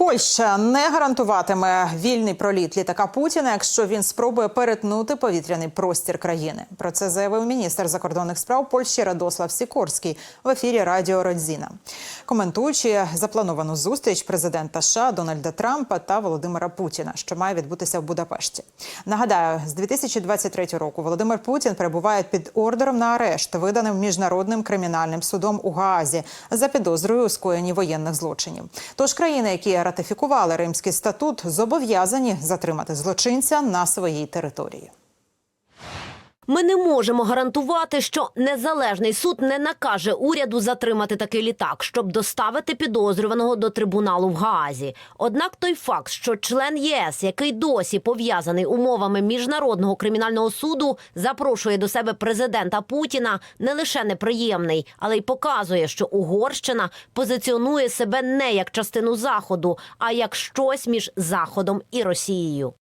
Польща не гарантуватиме вільний проліт літака Путіна, якщо він спробує перетнути повітряний простір країни. Про це заявив міністр закордонних справ Польщі Радослав Сікорський в ефірі Радіо Родзіна, коментуючи заплановану зустріч президента США Дональда Трампа та Володимира Путіна, що має відбутися в Будапешті. Нагадаю, з 2023 року Володимир Путін перебуває під ордером на арешт, виданим міжнародним кримінальним судом у Гаазі за підозрою у скоєнні воєнних злочинів. Тож країни, які ратифікували Римський статут, зобов'язані затримати злочинця на своїй території. Ми не можемо гарантувати, що незалежний суд не накаже уряду затримати такий літак, щоб доставити підозрюваного до трибуналу в Гаазі. Однак той факт, що член ЄС, який досі пов'язаний умовами міжнародного кримінального суду, запрошує до себе президента Путіна, не лише неприємний, але й показує, що Угорщина позиціонує себе не як частину заходу, а як щось між заходом і Росією.